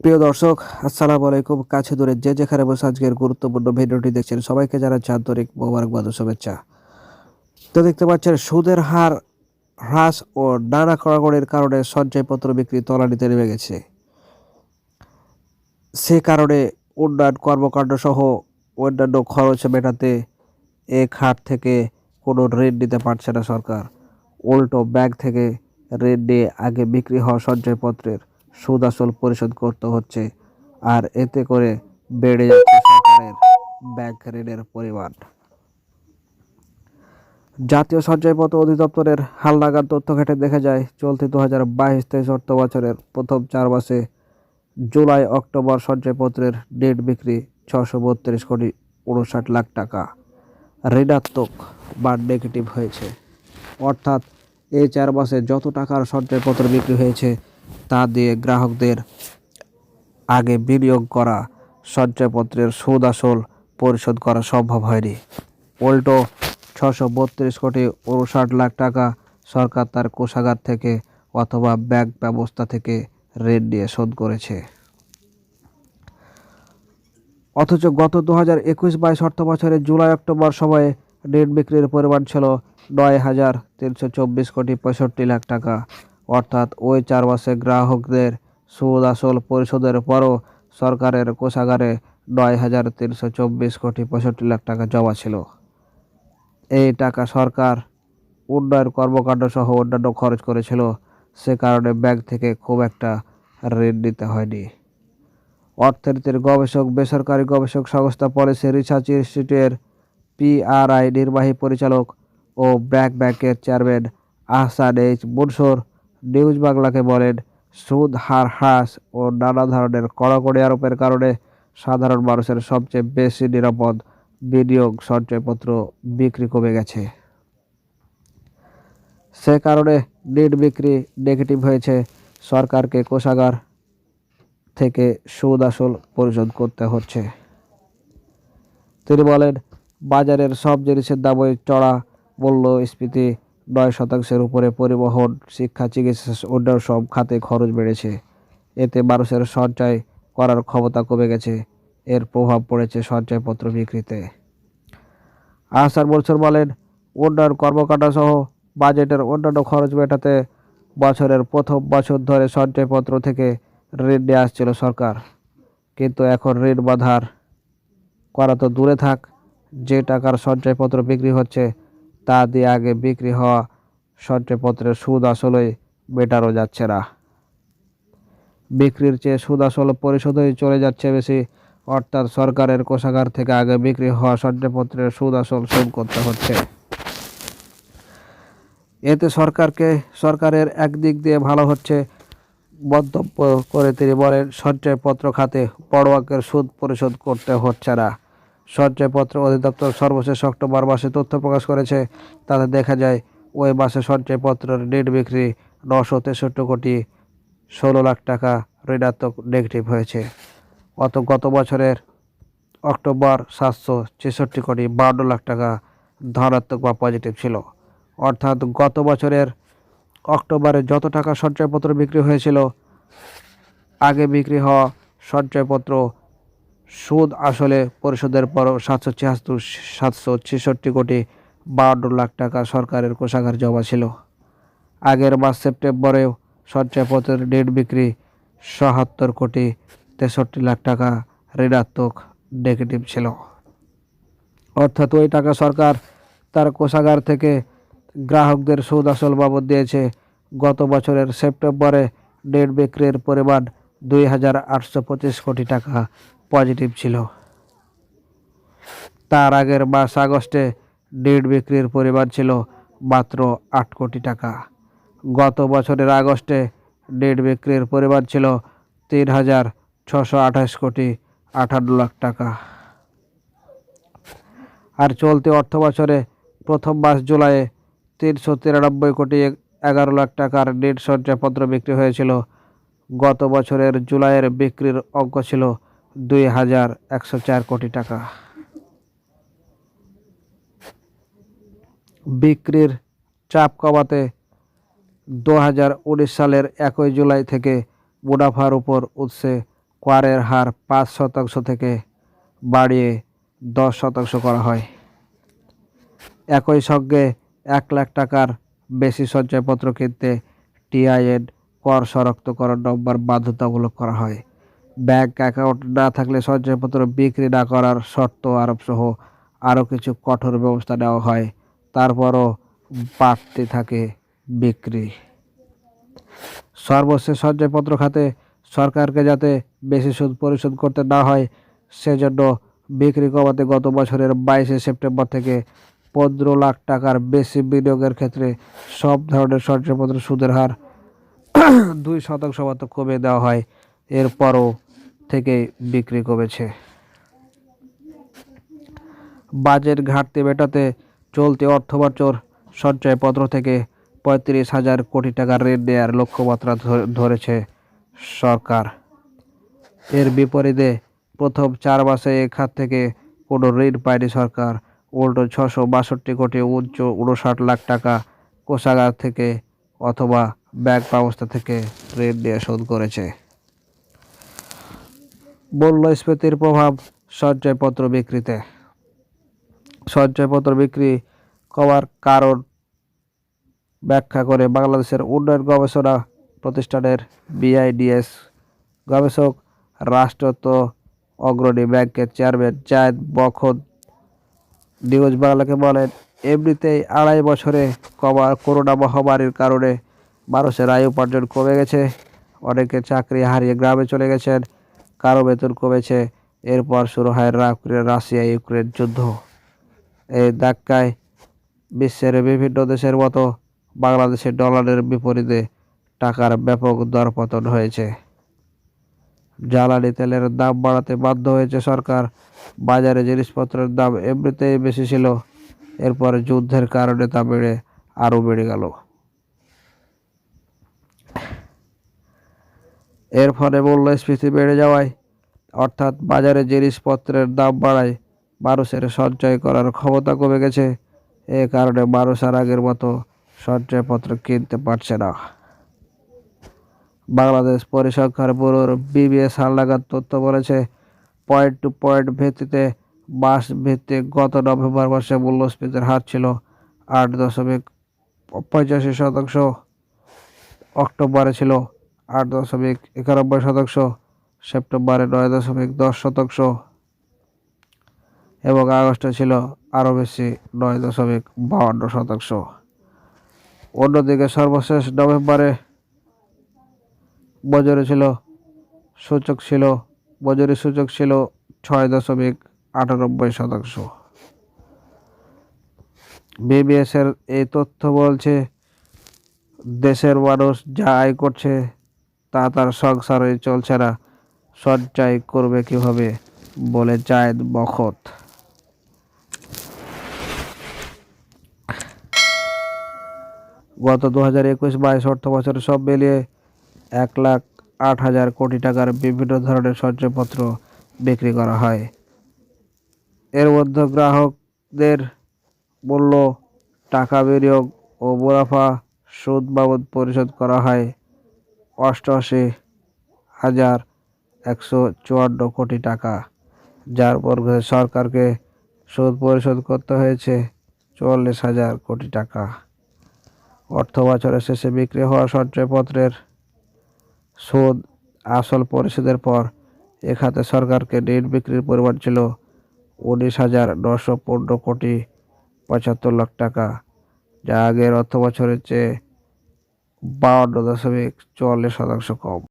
প্রিয় দর্শক, আসসালামু আলাইকুম। কাছে দূরে যে যেখানে বসে আজকের গুরুত্বপূর্ণ ভিডিওটি দেখছেন, সবাইকে জানাচ্ছি আন্তরিক মোবারকবাদ ও শুভেচ্ছা। তো দেখতে পাচ্ছেন, সুদের হার হ্রাস ও নানা কড়াকড়ির কারণে সঞ্চয়পত্র বিক্রি তলানিতে নেমে গেছে। সে কারণে উন্নয়ন কর্মকাণ্ড সহ অন্যান্য খরচ মেটাতে এ খাত থেকে কোনো ঋণ নিতে পারছে না সরকার। উল্টো ব্যাংক থেকে ঋণ নিয়ে আগে বিক্রি হওয়া সঞ্চয়পত্রের সুদ আসল পরিশোধ করতে হচ্ছে আর এতে করে বেড়ে যাচ্ছে সরকারের ব্যাংক ঋণের পরিমাণ। জাতীয় সঞ্চয়পত্র অধিদপ্তরের হালনাগাদ তথ্য ঘেটে দেখা যায়, চলতি দু হাজার বাইশ তেইশ অর্থ বছরের প্রথম চার মাসে জুলাই, অক্টোবর সঞ্চয়পত্রের নেট বিক্রি ছশো বত্রিশ কোটি উনষাট লাখ টাকা। ঋণাত্মক বা নেগেটিভ হয়েছে। অর্থাৎ এই চার মাসে যত টাকার সঞ্চয়পত্র বিক্রি হয়েছে তা দিয়ে গ্রাহকদের আগে বিনিয়োগ করা সঞ্চয়পত্রের সুদ আসল পরিশোধ করা সম্ভব হয়নি। উল্টো ছশো বত্রিশ কোটি উনষাট লাখ টাকা সরকার তার কোষাগার থেকে অথবা ব্যাংক ব্যবস্থা থেকে ঋণ নিয়ে শোধ করেছে। অথচ গত দু হাজার একুশ বাইশ অর্থ বছরের জুলাই অক্টোবর সময়ে ঋণ বিক্রির পরিমাণ ছিল নয় হাজার তিনশো চব্বিশ কোটি পঁয়ষট্টি লাখ টাকা। অর্থাৎ ওই চার মাসে গ্রাহকদের সুদ আসল পরিশোধের পরও সরকারের কোষাগারে নয় হাজার তিনশো চব্বিশ কোটি পঁয়ষট্টি লাখ টাকা জমা ছিল। এই টাকা সরকার উন্নয়ন কর্মকাণ্ড সহ অন্যান্য খরচ করেছিল। সে কারণে ব্যাংক থেকে খুব একটা ঋণ নিতে হয়নি। অর্থনীতির গবেষক, বেসরকারি গবেষক সংস্থা পলিসি রিসার্চ ইনস্টিটিউটের পিআরআই নির্বাহী পরিচালক ও ব্র্যাক ব্যাংকের chairman Ahsan H Mansur news বাংলাকে বলেন, সুদ, হার হ্রাস ও নানা ধরনের কড়াকড়ি আরোপের কারণে সাধারণ মানুষের সবচেয়ে বেশি নিরাপদ বিনিয়োগ সঞ্চয়পত্র বিক্রি কমে গেছে। সে কারণে নেট বিক্রি নেগেটিভ হয়েছে। সরকারকে কোষাগার থেকে সুদ আসল পরিশোধ করতে হচ্ছে। তিনি বলেন, বাজারের সব জিনিসের দামই চড়া মূল্যস্ফীতি নয় শতাংশের উপরে পরিবহন, শিক্ষা, চিকিৎসা অন্যান্য সব খাতে খরচ বেড়েছে। এতে মানুষের সঞ্চয় করার ক্ষমতা কমে গেছে। এর প্রভাব পড়েছে সঞ্চয়পত্র বিক্রিতে। আহসান মনসুর বলেন, উন্নয়ন কর্মকাণ্ড সহ বাজেটের অন্যান্য খরচ মেটাতে বছরের প্রথম বছর ধরে সঞ্চয়পত্র থেকে ঋণ নিয়ে আসছিল সরকার। কিন্তু এখন ঋণ বাধার করা তো দূরে থাক, যে টাকার সঞ্চয়পত্র বিক্রি হচ্ছে তা দিয়ে আগে বিক্রি হওয়া সঞ্চয়পত্রের সুদ আসলেই বেটারও যাচ্ছে না। বিক্রির চেয়ে সুদ আসল পরিশোধই চলে যাচ্ছে বেশি। অর্থাৎ সরকারের কোষাগার থেকে আগে বিক্রি হওয়া সঞ্চয়পত্রের সুদ আসল শোধ করতে হচ্ছে। এতে সরকারকে, সরকারের একদিক দিয়ে ভালো হচ্ছে মন্তব্য করে তিনি বলেন, সঞ্চয়পত্র খাতে বড় সুদ পরিশোধ করতে হচ্ছে না। সঞ্চয়পত্র অধিদপ্তর সর্বশেষ অক্টোবর মাসে তথ্য প্রকাশ করেছে। তাতে দেখা যায়, ওই মাসে সঞ্চয়পত্রের নেট বিক্রি নশো তেষট্টি কোটি ষোলো লাখ টাকা ঋণাত্মক নেগেটিভ হয়েছে। অত গত বছরের অক্টোবর সাতশো ছেষট্টি কোটি বান্ন লাখ টাকা ধনাত্মক বা পজিটিভ ছিল। অর্থাৎ গত বছরের অক্টোবরে যত টাকা সঞ্চয়পত্র বিক্রি হয়েছিল, আগে বিক্রি হওয়া সঞ্চয়পত্র সুদ আসলে পরিশোধের পর সাতশো ছিয়াত্তর, সাতশো ছেষট্টি কোটি বাহান্ন লাখ টাকা সরকারের কোষাগার জমা ছিল। আগের মাস সেপ্টেম্বরেও সঞ্চয়পত্রের নেট বিক্রি সহাত্তর কোটি তেষট্টি লাখ টাকা ঋণাত্মক নেগেটিভ ছিল। অর্থাৎ ওই টাকা সরকার তার কোষাগার থেকে গ্রাহকদের সুদ আসল বাবদ দিয়েছে। গত বছরের সেপ্টেম্বরে নেট বিক্রির পরিমাণ দুই হাজার আটশো পঁচিশ কোটি টাকা পজিটিভ ছিল। তার আগের মাস আগস্টে নেট বিক্রির পরিমাণ ছিল মাত্র আট কোটি টাকা। গত বছরের আগস্টে নেট বিক্রির পরিমাণ ছিল তিন হাজার ছশো আঠাশ কোটি আটান্ন লাখ টাকা। আর চলতি অর্থ বছরে প্রথম মাস জুলাইয়ে তিনশো তিরানব্বই কোটি এগারো লাখ টাকার নেট সঞ্চয়পত্র বিক্রি হয়েছিল। গত বছরের জুলাইয়ের বিক্রির অঙ্ক ছিল দুই হাজার একশো চার কোটি টাকা। বিক্রির চাপ কমাতে দু হাজার উনিশ সালের একই জুলাই থেকে মুনাফার উপর উৎসে করের হার পাঁচ শতাংশ থেকে বাড়িয়ে দশ শতাংশ করা হয়। একই সঙ্গে এক লাখ টাকার বেশি সঞ্চয়পত্র কিনতে টিআইএন কর শনাক্তকরণ নম্বর বাধ্যতামূলক করা হয়। ব্যাংক অ্যাকাউন্ট না থাকলে সঞ্চয়পত্র বিক্রি না করার শর্ত আরোপ সহ আরও কিছু কঠোর ব্যবস্থা নেওয়া হয়। তারপরও বাড়তে থাকে বিক্রি। সর্বশেষ সঞ্চয়পত্র খাতে সরকারকে যাতে বেশি সুদ পরিশোধ করতে না হয়, সেজন্য বিক্রি কমাতে গত বছরের বাইশে সেপ্টেম্বর থেকে পনেরো লাখ টাকার বেশি বিনিয়োগের ক্ষেত্রে সব ধরনের সঞ্চয়পত্র সুদের হার দুই শতাংশ মতো কমে দেওয়া হয়। এরপরও থেকে বিক্রি কমেছে। বাজেট ঘাটতি মেটাতে চলতি অর্থবছর সঞ্চয়পত্র থেকে পঁয়ত্রিশ হাজার কোটি টাকা ঋণ নেওয়ার লক্ষ্যমাত্রা ধরে- ধরেছে সরকার। এর বিপরীতে প্রথম চার মাসে এ খাত থেকে কোনো ঋণ পায়নি সরকার। উল্টো ছশো বাষট্টি কোটি উচ্চ উনষাট লাখ টাকা কোষাগার থেকে অথবা ব্যাংক ব্যবস্থা থেকে ঋণ নিয়ে শোধ করেছে। মূল্যস্ফীতির প্রভাব সঞ্চয়পত্র বিক্রিতে। সঞ্চয়পত্র বিক্রি কমার কারণ ব্যাখ্যা করে বাংলাদেশের উন্নয়ন গবেষণা প্রতিষ্ঠানের বিআইডিএস গবেষক রাষ্ট্রত অগ্রণী ব্যাংকের চেয়ারম্যান জায়দ বখন নিউজ বাংলাকে বলেন, এমনিতেই আড়াই বছরে কমা করোনা মহামারীর কারণে মানুষের আয় উপার্জন কমে গেছে। অনেকে চাকরি হারিয়ে গ্রামে চলে গেছেন। কারও বেতন কমেছে। এরপর শুরু হয় রাশিয়া ইউক্রেন যুদ্ধ। এই ধাক্কায় বিশ্বের বিভিন্ন দেশের মতো বাংলাদেশের ডলারের বিপরীতে টাকার ব্যাপক দরপতন হয়েছে। জ্বালানি তেলের দাম বাড়াতে বাধ্য হয়েছে সরকার। বাজারে জিনিসপত্রের দাম এমনিতেই বেশি ছিল। এরপর যুদ্ধের কারণে তা বেড়ে আরও বেড়ে গেল। এর ফলে মূল্যস্ফীতি বেড়ে যাওয়ায়, অর্থাৎ বাজারে জিনিসপত্রের দাম বাড়ায়, মানুষের সঞ্চয় করার ক্ষমতা কমে গেছে। এ কারণে মানুষ আর আগের মতো সঞ্চয়পত্র কিনতে পারছে না। বাংলাদেশ পরিসংখ্যান ব্যুরোর বিবিএস হালনাগাদ তথ্য বলেছে, পয়েন্ট টু পয়েন্ট ভিত্তিতে মাস ভিত্তিক গত নভেম্বর মাসে মূল্যস্ফীতির হার ছিল আট দশমিক পঁচাশি শতাংশ। অক্টোবরে ছিল আট দশমিক একানব্বই শতাংশ, সেপ্টেম্বরে নয় দশমিক দশ শতাংশ এবং আগস্টে ছিল আরও বেশি নয় দশমিক বাহান্ন শতাংশ। অন্যদিকে সর্বশেষ নভেম্বরে বজরে ছিল, সূচক ছিল বজরি সূচক ছিল ছয় দশমিক আটানব্বই শতাংশ। বিবিএস এর এই তথ্য বলছে, দেশের মানুষ যা আয় করছে তা তার সংসারে চলছে না। সঞ্চয় করবে কীভাবে? বলে জায়েদ বখত। গত দু হাজার একুশ বাইশ অর্থ বছরে সব মিলিয়ে এক লাখ আট হাজার কোটি টাকার বিভিন্ন ধরনের সঞ্চয়পত্র বিক্রি করা হয়। এর মধ্যে গ্রাহকদের মূল্য, টাকা বিনিয়োগ ও মুনাফা সুদ বাবদ পরিশোধ করা হয়। অষ্টআশি হাজার একশো চুয়ান্ন কোটি টাকা, যার বর্গে সরকারকে সুদ পরিশোধ করতে হয়েছে চুয়াল্লিশ হাজার কোটি টাকা। অর্থ বছরের শেষে বিক্রি হওয়া সঞ্চয়পত্রের সুদ আসল পরিশোধের পর এ খাতে সরকারকে ঋণ বিক্রির পরিমাণ ছিল উনিশ হাজার নশো পনেরো কোটি পঁচাত্তর লাখ টাকা, যা আগের অর্থ বছরের চেয়ে বাউন্ন দশমিক চুয়াল্লিশ শতাংশ কম।